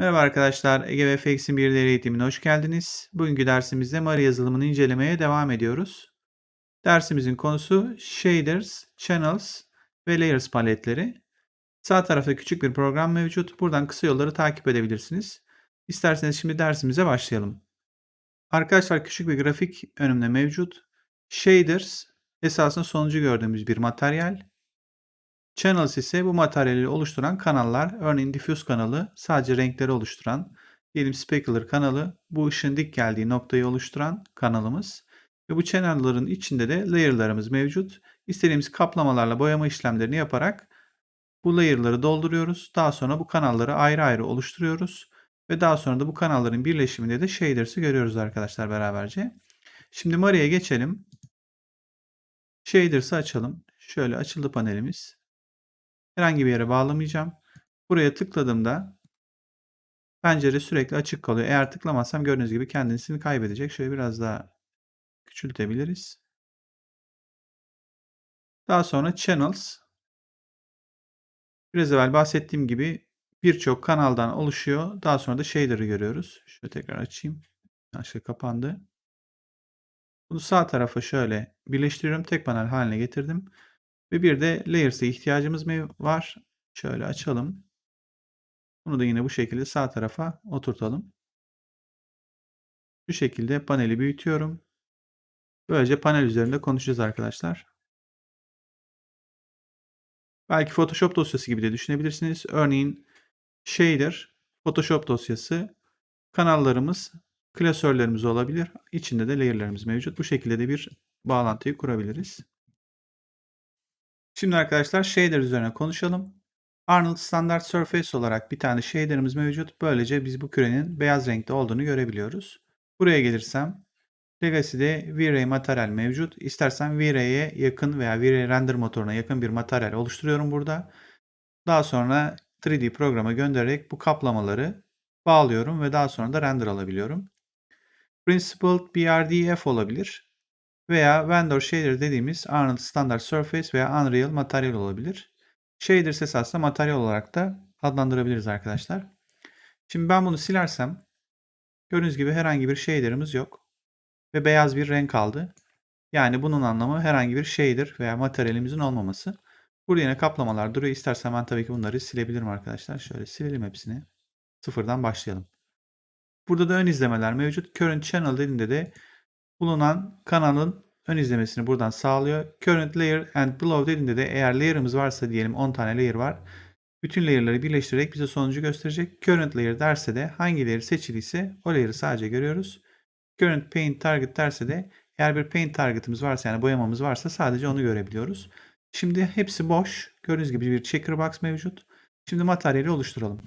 Merhaba arkadaşlar, Ege FX'in bir deri eğitimine hoş geldiniz. Bugünkü dersimizde Mari yazılımını incelemeye devam ediyoruz. Dersimizin konusu Shaders, Channels ve Layers paletleri. Sağ tarafta küçük bir program mevcut. Buradan kısa yolları takip edebilirsiniz. İsterseniz şimdi dersimize başlayalım. Arkadaşlar küçük bir grafik önümde mevcut. Shaders esasında sonucu gördüğümüz bir materyal. Channels ise bu materyali oluşturan kanallar. Örneğin diffuse kanalı sadece renkleri oluşturan, diyelim specular kanalı bu ışığın dik geldiği noktayı oluşturan kanalımız. Ve bu channel'ların içinde de layer'larımız mevcut. İstediğimiz kaplamalarla boyama işlemlerini yaparak bu layer'ları dolduruyoruz. Daha sonra bu kanalları ayrı ayrı oluşturuyoruz. Ve daha sonra da bu kanalların birleşiminde de shaders'ı görüyoruz arkadaşlar beraberce. Şimdi Maria'ya geçelim. Shaders'ı açalım. Şöyle açıldı panelimiz. Herhangi bir yere bağlamayacağım. Buraya tıkladığımda pencere sürekli açık kalıyor. Eğer tıklamazsam gördüğünüz gibi kendisini kaybedecek. Şöyle biraz daha küçültebiliriz. Daha sonra Channels. Biraz evvel bahsettiğim gibi birçok kanaldan oluşuyor. Daha sonra da shader'ı görüyoruz. Şöyle tekrar açayım. Aşağı kapandı. Bunu sağ tarafa şöyle birleştiriyorum. Tek panel haline getirdim. Ve bir de Layers'e ihtiyacımız var. Şöyle açalım. Bunu da yine bu şekilde sağ tarafa oturtalım. Bu şekilde paneli büyütüyorum. Böylece panel üzerinde konuşacağız arkadaşlar. Belki Photoshop dosyası gibi de düşünebilirsiniz. Örneğin Shader, Photoshop dosyası, kanallarımız, klasörlerimiz olabilir. İçinde de layer'larımız mevcut. Bu şekilde de bir bağlantıyı kurabiliriz. Şimdi arkadaşlar shader üzerine konuşalım. Arnold Standard Surface olarak bir tane shader'ımız mevcut. Böylece biz bu kürenin beyaz renkte olduğunu görebiliyoruz. Buraya gelirsem Legacy'de V-Ray materyal mevcut. İstersen V-Ray'e yakın veya V-Ray render motoruna yakın bir materyal oluşturuyorum burada. Daha sonra 3D programa göndererek bu kaplamaları bağlıyorum ve daha sonra da render alabiliyorum. Principled BRDF olabilir veya Vendor Shader dediğimiz Arnold Standard Surface veya Unreal Material olabilir. Shaders esasında materyal olarak da adlandırabiliriz arkadaşlar. Şimdi ben bunu silersem gördüğünüz gibi herhangi bir shader'ımız yok. Ve beyaz bir renk aldı. Yani bunun anlamı herhangi bir shader veya materyalimizin olmaması. Burada yine kaplamalar duruyor. İstersen ben tabii ki bunları silebilirim arkadaşlar. Şöyle silelim hepsini. Sıfırdan başlayalım. Burada da ön izlemeler mevcut. Current Channel dediğinde de bulunan kanalın ön izlemesini buradan sağlıyor. Current Layer and Below dediğinde de eğer layer'ımız varsa diyelim 10 tane layer var. Bütün layer'ları birleştirerek bize sonucu gösterecek. Current Layer derse de hangi layer seçiliyse o layer'ı sadece görüyoruz. Current Paint Target derse de eğer bir Paint Target'ımız varsa yani boyamamız varsa sadece onu görebiliyoruz. Şimdi hepsi boş. Gördüğünüz gibi bir checkerbox mevcut. Şimdi materyali oluşturalım.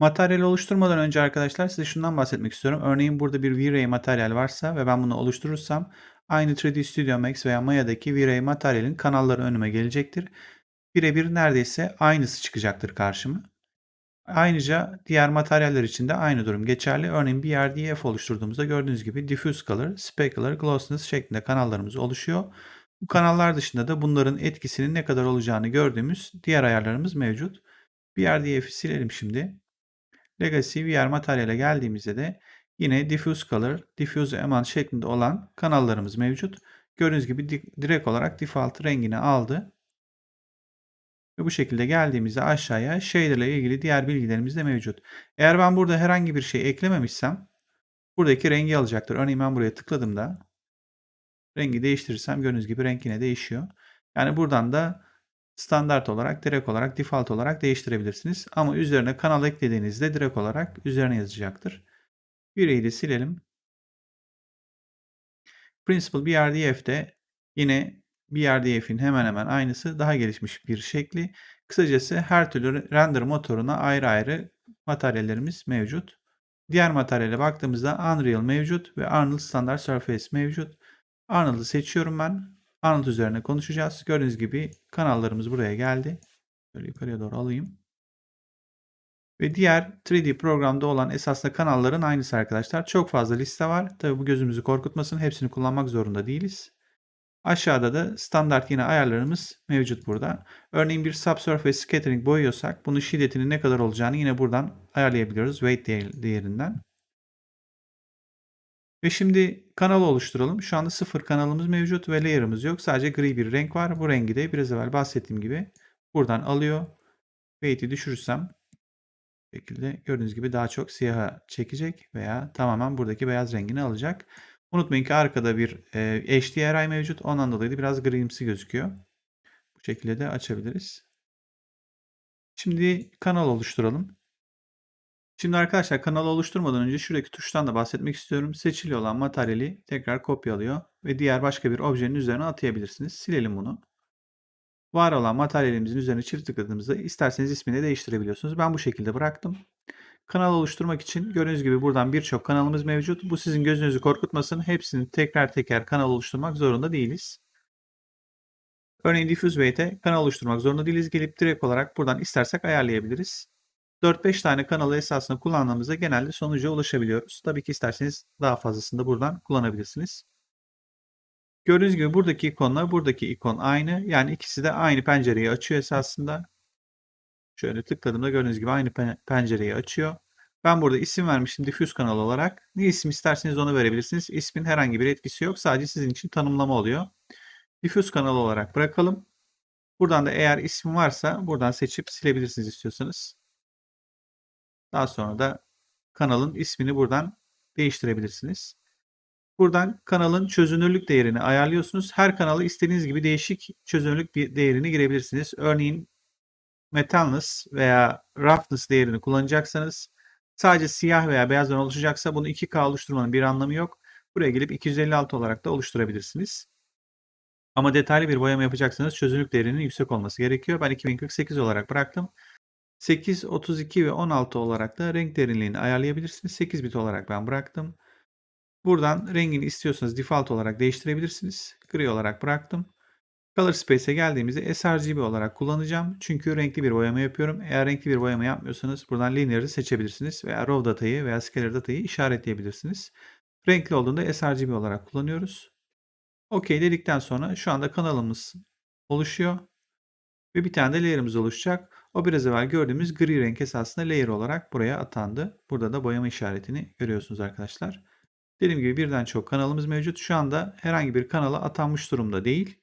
Materyali oluşturmadan önce arkadaşlar size şundan bahsetmek istiyorum. Örneğin burada bir V-Ray materyal varsa ve ben bunu oluşturursam aynı 3D Studio Max veya Maya'daki V-Ray materyalin kanalları önüme gelecektir. Birebir neredeyse aynısı çıkacaktır karşıma. Ayrıca diğer materyaller için de aynı durum geçerli. Örneğin bir BRDF oluşturduğumuzda gördüğünüz gibi diffuse color, specular, glossiness şeklinde kanallarımız oluşuyor. Bu kanallar dışında da bunların etkisinin ne kadar olacağını gördüğümüz diğer ayarlarımız mevcut. BRDF'i silelim şimdi. Legacy VR materyale geldiğimizde de yine diffuse color, diffuse amount şeklinde olan kanallarımız mevcut. Gördüğünüz gibi direkt olarak default rengini aldı. Ve bu şekilde geldiğimizde aşağıya shader ile ilgili diğer bilgilerimiz de mevcut. Eğer ben burada herhangi bir şey eklememişsem buradaki rengi alacaktır. Örneğin ben buraya tıkladığımda rengi değiştirirsem gördüğünüz gibi renk yine değişiyor. Yani buradan da standart olarak, direkt olarak, default olarak değiştirebilirsiniz. Ama üzerine kanal eklediğinizde direkt olarak üzerine yazacaktır. Yüreği de silelim. Principal BRDF'de yine BRDF'in hemen hemen aynısı daha gelişmiş bir şekli. Kısacası her türlü render motoruna ayrı ayrı materyallerimiz mevcut. Diğer materyale baktığımızda Unreal mevcut ve Arnold Standard Surface mevcut. Arnold'ı seçiyorum ben. Arnold üzerine konuşacağız. Gördüğünüz gibi kanallarımız buraya geldi. Böyle yukarıya doğru alayım. Ve diğer 3D programda olan esasında kanalların aynısı arkadaşlar. Çok fazla liste var. Tabi bu gözümüzü korkutmasın. Hepsini kullanmak zorunda değiliz. Aşağıda da standart yine ayarlarımız mevcut burada. Örneğin bir subsurface scattering boyuyorsak bunun şiddetinin ne kadar olacağını yine buradan ayarlayabiliyoruz weight değer- değerinden. Ve şimdi kanal oluşturalım. Şu anda sıfır kanalımız mevcut ve layer'ımız yok. Sadece gri bir renk var. Bu rengi de biraz evvel bahsettiğim gibi buradan alıyor. Weight'i düşürürsem bu şekilde gördüğünüz gibi daha çok siyaha çekecek veya tamamen buradaki beyaz rengini alacak. Unutmayın ki arkada bir e, HDRI mevcut. Ondan dolayı da biraz grimsi gözüküyor. Bu şekilde de açabiliriz. Şimdi kanal oluşturalım. Şimdi arkadaşlar kanalı oluşturmadan önce şuradaki tuştan da bahsetmek istiyorum. Seçili olan materyali tekrar kopyalıyor ve diğer başka bir objenin üzerine atayabilirsiniz. Silelim bunu. Var olan materyalimizin üzerine çift tıkladığımızda isterseniz ismini değiştirebiliyorsunuz. Ben bu şekilde bıraktım. Kanal oluşturmak için gördüğünüz gibi buradan birçok kanalımız mevcut. Bu sizin gözünüzü korkutmasın. Hepsini teker teker kanal oluşturmak zorunda değiliz. Örneğin Diffuse Weight'e kanal oluşturmak zorunda değiliz. Gelip direkt olarak buradan istersek ayarlayabiliriz. 4-5 tane kanalı esasında kullandığımızda genelde sonuca ulaşabiliyoruz. Tabii ki isterseniz daha fazlasını da buradan kullanabilirsiniz. Gördüğünüz gibi buradaki ikonla buradaki ikon aynı. Yani ikisi de aynı pencereyi açıyor esasında. Şöyle tıkladığımda gördüğünüz gibi aynı pencereyi açıyor. Ben burada isim vermişim diffuse kanal olarak. Ne isim isterseniz onu verebilirsiniz. İsmin herhangi bir etkisi yok. Sadece sizin için tanımlama oluyor. Diffuse kanal olarak bırakalım. Buradan da eğer isim varsa buradan seçip silebilirsiniz istiyorsanız. Daha sonra da kanalın ismini buradan değiştirebilirsiniz. Buradan kanalın çözünürlük değerini ayarlıyorsunuz. Her kanala istediğiniz gibi değişik çözünürlük değerini girebilirsiniz. Örneğin metalness veya roughness değerini kullanacaksanız sadece siyah veya beyazdan oluşacaksa bunu 2K oluşturmanın bir anlamı yok. Buraya gelip 256 olarak da oluşturabilirsiniz. Ama detaylı bir boyama yapacaksanız çözünürlük değerinin yüksek olması gerekiyor. Ben 2048 olarak bıraktım. 8, 32 ve 16 olarak da renk derinliğini ayarlayabilirsiniz. 8 bit olarak ben bıraktım. Buradan rengini istiyorsanız default olarak değiştirebilirsiniz. Gri olarak bıraktım. Color Space'e geldiğimizde sRGB olarak kullanacağım. Çünkü renkli bir boyama yapıyorum. Eğer renkli bir boyama yapmıyorsanız buradan Linear'ı seçebilirsiniz. Veya Raw datayı veya Scalar datayı işaretleyebilirsiniz. Renkli olduğunda sRGB olarak kullanıyoruz. OK dedikten sonra şu anda kanalımız oluşuyor. Ve bir tane de layer'ımız oluşacak. O biraz evvel gördüğümüz gri renk esasında layer olarak buraya atandı. Burada da boyama işaretini görüyorsunuz arkadaşlar. Dediğim gibi birden çok kanalımız mevcut. Şu anda herhangi bir kanala atanmış durumda değil.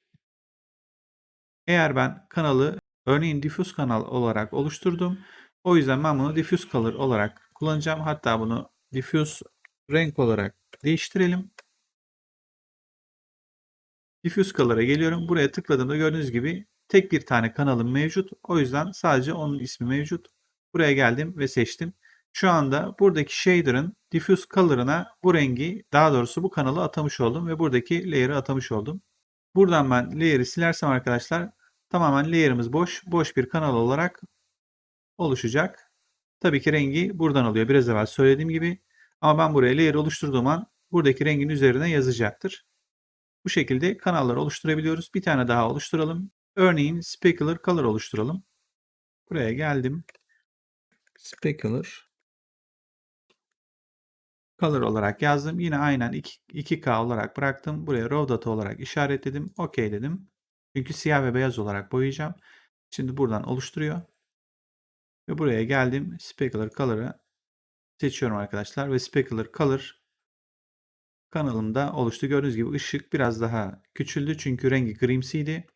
Eğer ben kanalı örneğin diffuse kanal olarak oluşturdum. O yüzden ben bunu diffuse color olarak kullanacağım. Hatta bunu diffuse renk olarak değiştirelim. Diffuse color'a geliyorum. Buraya tıkladığımda gördüğünüz gibi tek bir tane kanalım mevcut. O yüzden sadece onun ismi mevcut. Buraya geldim ve seçtim. Şu anda buradaki shader'ın diffuse color'ına bu rengi daha doğrusu bu kanalı atamış oldum ve buradaki layer'ı atamış oldum. Buradan ben layer'ı silersem arkadaşlar tamamen layer'ımız boş. Boş bir kanal olarak oluşacak. Tabii ki rengi buradan alıyor. Biraz evvel söylediğim gibi. Ama ben buraya layer oluşturduğum an buradaki rengin üzerine yazacaktır. Bu şekilde kanallar oluşturabiliyoruz. Bir tane daha oluşturalım. Örneğin specular color oluşturalım. Buraya geldim. Specular color olarak yazdım. Yine aynen 2, k olarak bıraktım. Buraya raw data olarak işaretledim. OK dedim. Çünkü siyah ve beyaz olarak boyayacağım. Şimdi buradan oluşturuyor. Ve buraya geldim. Specular color'ı seçiyorum arkadaşlar. Ve specular color kanalımda oluştu. Gördüğünüz gibi ışık biraz daha küçüldü. Çünkü rengi grimsiydi.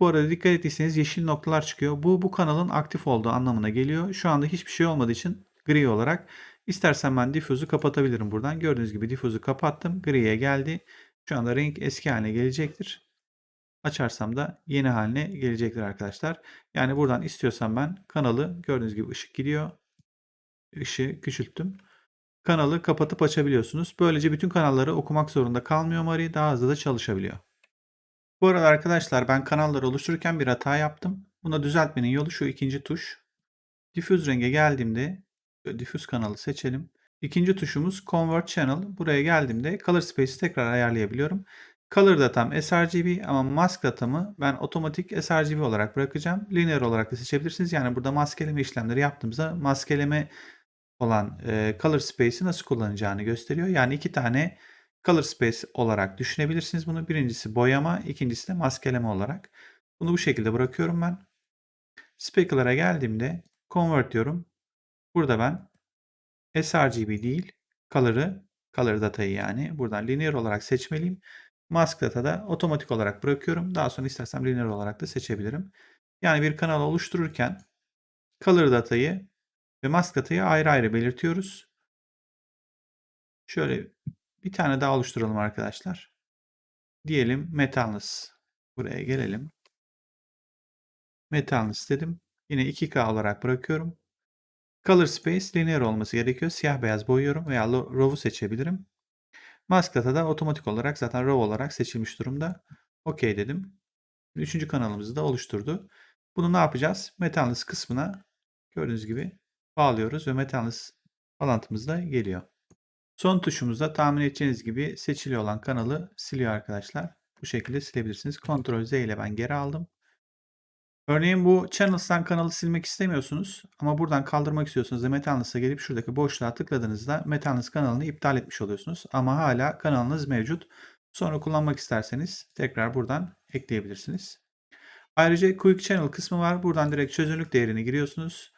Bu arada dikkat ettiyseniz yeşil noktalar çıkıyor. Bu bu kanalın aktif olduğu anlamına geliyor. Şu anda hiçbir şey olmadığı için gri olarak. İstersen ben diffuse'u kapatabilirim buradan. Gördüğünüz gibi diffuse'u kapattım. Gri'ye geldi. Şu anda renk eski haline gelecektir. Açarsam da yeni haline gelecektir arkadaşlar. Yani buradan istiyorsam ben kanalı gördüğünüz gibi ışık gidiyor. Işığı küçülttüm. Kanalı kapatıp açabiliyorsunuz. Böylece bütün kanalları okumak zorunda kalmıyor Mari. Daha hızlı da çalışabiliyor. Bu arada arkadaşlar ben kanalları oluştururken bir hata yaptım. Buna düzeltmenin yolu şu ikinci tuş. Diffuse renge geldiğimde diffuse kanalı seçelim. İkinci tuşumuz Convert Channel. Buraya geldiğimde Color Space'i tekrar ayarlayabiliyorum. Color datam sRGB ama mask datamı ben otomatik sRGB olarak bırakacağım. Linear olarak da seçebilirsiniz. Yani burada maskeleme işlemleri yaptığımızda maskeleme olan e, Color Space'i nasıl kullanacağını gösteriyor. Yani iki tane Color Space olarak düşünebilirsiniz bunu. Birincisi boyama, ikincisi de maskeleme olarak. Bunu bu şekilde bırakıyorum ben. Specular'a geldiğimde Convert diyorum. Burada ben sRGB değil, Color'ı, Color datayı yani buradan linear olarak seçmeliyim. Mask Data'da otomatik olarak bırakıyorum. Daha sonra istersem linear olarak da seçebilirim. Yani bir kanal oluştururken Color datayı ve Mask datayı ayrı ayrı belirtiyoruz. Şöyle bir tane daha oluşturalım arkadaşlar. Diyelim Metalness. Buraya gelelim. Metalness dedim. Yine 2K olarak bırakıyorum. Color Space linear olması gerekiyor. Siyah beyaz boyuyorum veya Raw'u seçebilirim. Mask Data'da otomatik olarak zaten Raw olarak seçilmiş durumda. OK dedim. Üçüncü kanalımızı da oluşturdu. Bunu ne yapacağız? Metalness kısmına gördüğünüz gibi bağlıyoruz ve Metalness bağlantımız da geliyor. Son tuşumuzda tahmin edeceğiniz gibi seçili olan kanalı siliyor arkadaşlar. Bu şekilde silebilirsiniz. Ctrl Z ile ben geri aldım. Örneğin bu Channels'tan kanalı silmek istemiyorsunuz ama buradan kaldırmak istiyorsunuz da Metalness'a gelip şuradaki boşluğa tıkladığınızda Metalness kanalını iptal etmiş oluyorsunuz. Ama hala kanalınız mevcut. Sonra kullanmak isterseniz tekrar buradan ekleyebilirsiniz. Ayrıca Quick Channel kısmı var. Buradan direkt çözünürlük değerini giriyorsunuz.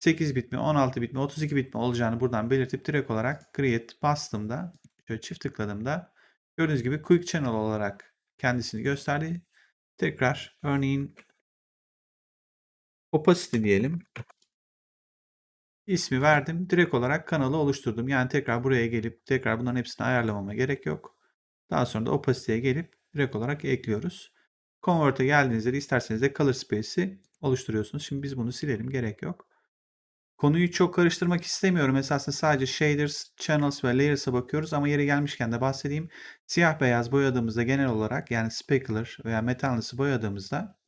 8 bit mi, 16 bit mi, 32 bit mi olacağını buradan belirtip direkt olarak Create bastığımda, şöyle çift tıkladığımda gördüğünüz gibi Quick Channel olarak kendisini gösterdi. Tekrar örneğin opacity diyelim. İsmi verdim. Direkt olarak kanalı oluşturdum. Yani tekrar buraya gelip tekrar bunların hepsini ayarlamama gerek yok. Daha sonra da opacity'ye gelip direkt olarak ekliyoruz. Convert'e geldiğinizde de isterseniz de color space'i oluşturuyorsunuz. Şimdi biz bunu silelim. Gerek yok. Konuyu çok karıştırmak istemiyorum. Esasında sadece shaders, channels ve layers'a bakıyoruz ama yeri gelmişken de bahsedeyim. Siyah beyaz boyadığımızda genel olarak yani specular veya metalness'ı boyadığımızda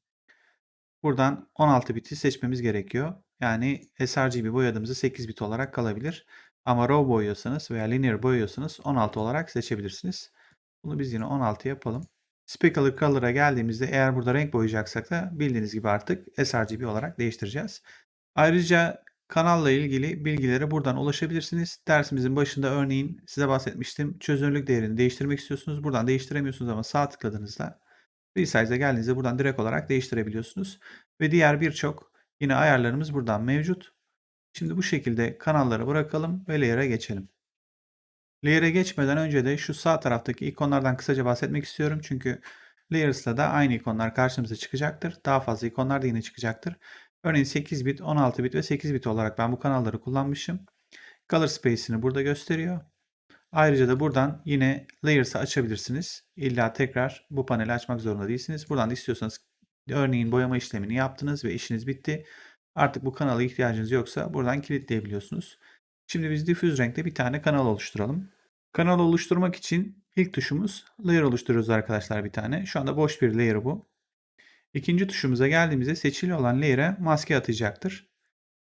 buradan 16 biti seçmemiz gerekiyor. Yani sRGB boyadığımızda 8 bit olarak kalabilir. Ama raw boyuyorsanız veya linear boyuyorsanız 16 olarak seçebilirsiniz. Bunu biz yine 16 yapalım. Specular Color'a geldiğimizde eğer burada renk boyayacaksak da bildiğiniz gibi artık sRGB olarak değiştireceğiz. Ayrıca Kanalla ilgili bilgilere buradan ulaşabilirsiniz. Dersimizin başında örneğin size bahsetmiştim. Çözünürlük değerini değiştirmek istiyorsunuz. Buradan değiştiremiyorsunuz ama sağ tıkladığınızda Resize'e geldiğinizde buradan direkt olarak değiştirebiliyorsunuz. Ve diğer birçok yine ayarlarımız buradan mevcut. Şimdi bu şekilde kanalları bırakalım ve layer'a geçelim. Layer'a geçmeden önce de şu sağ taraftaki ikonlardan kısaca bahsetmek istiyorum. Çünkü Layers'ta da aynı ikonlar karşımıza çıkacaktır. Daha fazla ikonlar da yine çıkacaktır. Örneğin 8 bit, 16 bit ve 8 bit olarak ben bu kanalları kullanmışım. Color Space'ini burada gösteriyor. Ayrıca da buradan yine Layers'ı açabilirsiniz. İlla tekrar bu paneli açmak zorunda değilsiniz. Buradan da istiyorsanız örneğin boyama işlemini yaptınız ve işiniz bitti. Artık bu kanala ihtiyacınız yoksa buradan kilitleyebiliyorsunuz. Şimdi biz diffuse renkte bir tane kanal oluşturalım. Kanal oluşturmak için ilk tuşumuz layer oluşturuyoruz arkadaşlar bir tane. Şu anda boş bir layer bu. İkinci tuşumuza geldiğimizde seçili olan layer'e maske atacaktır.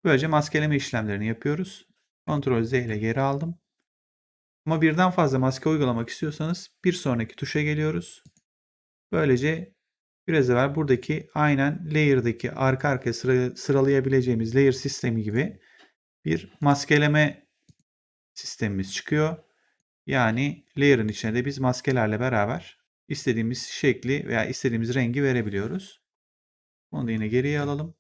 Böylece maskeleme işlemlerini yapıyoruz. Ctrl Z ile geri aldım. Ama birden fazla maske uygulamak istiyorsanız bir sonraki tuşa geliyoruz. Böylece biraz evvel buradaki aynen layer'daki arka arkaya sıra, sıralayabileceğimiz layer sistemi gibi bir maskeleme sistemimiz çıkıyor. Yani layer'ın içine de biz maskelerle beraber istediğimiz şekli veya istediğimiz rengi verebiliyoruz. Onu da yine geriye alalım.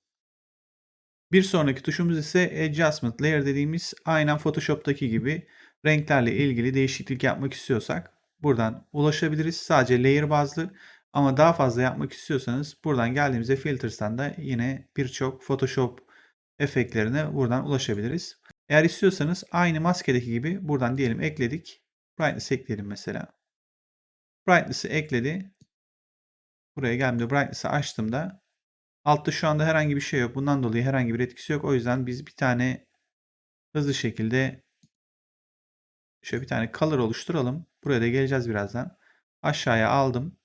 Bir sonraki tuşumuz ise Adjustment Layer dediğimiz aynen Photoshop'taki gibi renklerle ilgili değişiklik yapmak istiyorsak buradan ulaşabiliriz. Sadece layer bazlı ama daha fazla yapmak istiyorsanız buradan geldiğimizde Filters'tan da yine birçok Photoshop efektlerine buradan ulaşabiliriz. Eğer istiyorsanız aynı maskedeki gibi buradan diyelim ekledik. Brightness ekleyelim mesela. Brightness'ı ekledi. Buraya geldiğimde Brightness'ı açtığımda altta şu anda herhangi bir şey yok. Bundan dolayı herhangi bir etkisi yok. O yüzden biz bir tane hızlı şekilde şöyle bir tane color oluşturalım. Buraya da geleceğiz birazdan. Aşağıya aldım.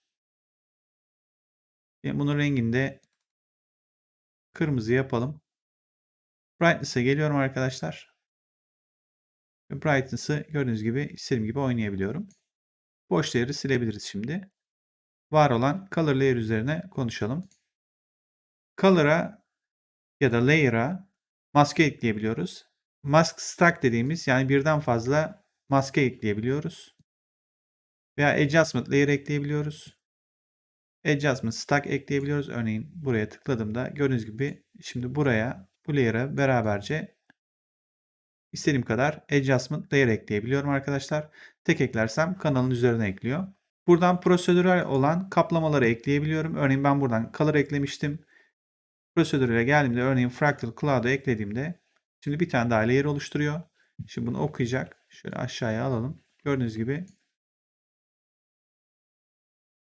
Bunun renginde kırmızı yapalım. Brightness'a geliyorum arkadaşlar. Brightness'ı gördüğünüz gibi istediğim gibi oynayabiliyorum. Boş layer'ı silebiliriz şimdi. Var olan color layer üzerine konuşalım. Color'a ya da layer'a maske ekleyebiliyoruz. Mask stack dediğimiz yani birden fazla maske ekleyebiliyoruz. Veya adjustment layer ekleyebiliyoruz. Adjustment stack ekleyebiliyoruz. Örneğin buraya tıkladığımda gördüğünüz gibi şimdi buraya bu layer'a beraberce istediğim kadar adjustment layer ekleyebiliyorum arkadaşlar. Tek eklersem kanalın üzerine ekliyor. Buradan prosedürel olan kaplamaları ekleyebiliyorum. Örneğin ben buradan color eklemiştim. Prosedüre geldiğimde örneğin fractal cloud'u eklediğimde şimdi bir tane daha layer oluşturuyor. Şimdi bunu okuyacak. Şöyle aşağıya alalım. Gördüğünüz gibi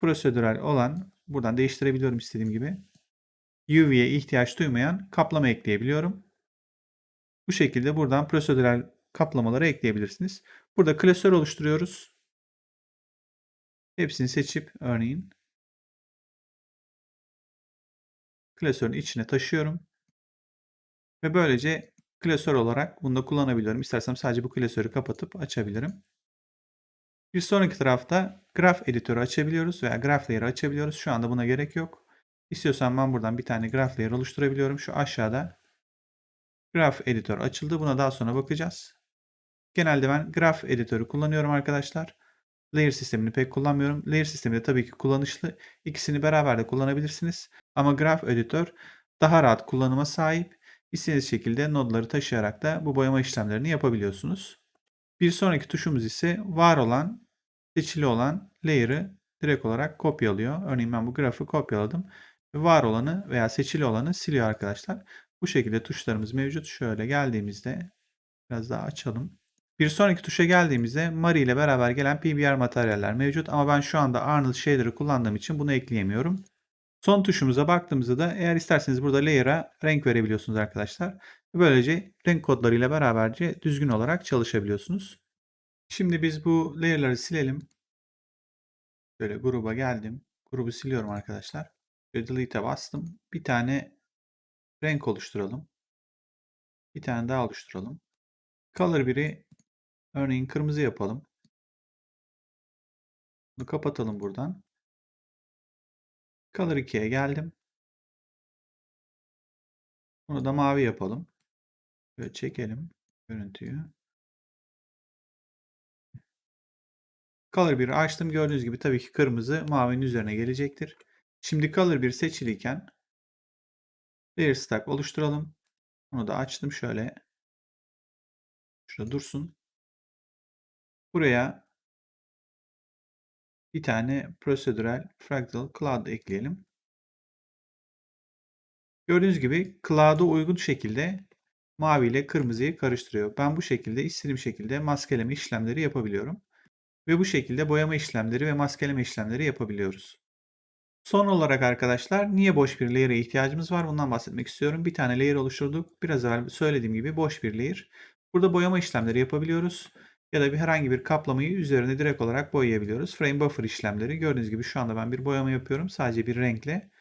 prosedürel olan buradan değiştirebiliyorum istediğim gibi. UV'ye ihtiyaç duymayan kaplama ekleyebiliyorum. Bu şekilde buradan prosedürel kaplamaları ekleyebilirsiniz. Burada klasör oluşturuyoruz. Hepsini seçip örneğin klasörün içine taşıyorum. Ve böylece klasör olarak bunu da kullanabiliyorum. İstersem sadece bu klasörü kapatıp açabilirim. Bir sonraki tarafta graf editörü açabiliyoruz veya graph layer'ı açabiliyoruz. Şu anda buna gerek yok. İstiyorsam ben buradan bir tane graph layer oluşturabiliyorum. Şu aşağıda graph editör açıldı. Buna daha sonra bakacağız. Genelde ben graph editörü kullanıyorum arkadaşlar. Layer sistemini pek kullanmıyorum. Layer sistemi de tabii ki kullanışlı. İkisini beraber de kullanabilirsiniz. Ama graph editör daha rahat kullanıma sahip. İstediğiniz şekilde nodları taşıyarak da bu boyama işlemlerini yapabiliyorsunuz. Bir sonraki tuşumuz ise var olan, seçili olan layer'ı direkt olarak kopyalıyor. Örneğin ben bu grafı kopyaladım. Var olanı veya seçili olanı siliyor arkadaşlar. Bu şekilde tuşlarımız mevcut. Şöyle geldiğimizde biraz daha açalım. Bir sonraki tuşa geldiğimizde Mari ile beraber gelen PBR materyaller mevcut ama ben şu anda Arnold Shader'ı kullandığım için bunu ekleyemiyorum. Son tuşumuza baktığımızda da eğer isterseniz burada layer'a renk verebiliyorsunuz arkadaşlar. Böylece renk kodlarıyla beraberce düzgün olarak çalışabiliyorsunuz. Şimdi biz bu layer'ları silelim. Böyle gruba geldim. Grubu siliyorum arkadaşlar. Ve delete'e bastım. Bir tane renk oluşturalım. Bir tane daha oluşturalım. Color 1'i örneğin kırmızı yapalım. Bunu kapatalım buradan. Color 2'ye geldim. Bunu da mavi yapalım. Böyle çekelim görüntüyü. Color 1'i açtım. Gördüğünüz gibi tabii ki kırmızı mavinin üzerine gelecektir. Şimdi Color 1 seçiliyken Layer Stack oluşturalım. Bunu da açtım şöyle. Şurada dursun. Buraya bir tane Procedural Fractal Cloud ekleyelim. Gördüğünüz gibi Cloud'a uygun şekilde mavi ile kırmızıyı karıştırıyor. Ben bu şekilde istediğim şekilde maskeleme işlemleri yapabiliyorum. Ve bu şekilde boyama işlemleri ve maskeleme işlemleri yapabiliyoruz. Son olarak arkadaşlar niye boş bir layer'e ihtiyacımız var bundan bahsetmek istiyorum. Bir tane layer oluşturduk. Biraz evvel söylediğim gibi boş bir layer. Burada boyama işlemleri yapabiliyoruz. Ya da bir herhangi bir kaplamayı üzerine direkt olarak boyayabiliyoruz. Frame buffer işlemleri gördüğünüz gibi şu anda ben bir boyama yapıyorum. Sadece bir renkle.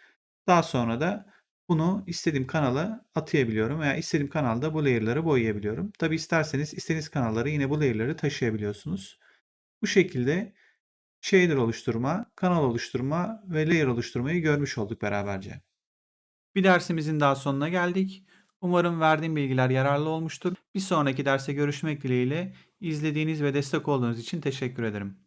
Daha sonra da bunu istediğim kanala atayabiliyorum veya istediğim kanalda bu layer'ları boyayabiliyorum. Tabi isterseniz istediğiniz kanallara yine bu layer'ları taşıyabiliyorsunuz. Bu şekilde shader oluşturma, kanal oluşturma ve layer oluşturmayı görmüş olduk beraberce. Bir dersimizin daha sonuna geldik. Umarım verdiğim bilgiler yararlı olmuştur. Bir sonraki derse görüşmek dileğiyle izlediğiniz ve destek olduğunuz için teşekkür ederim.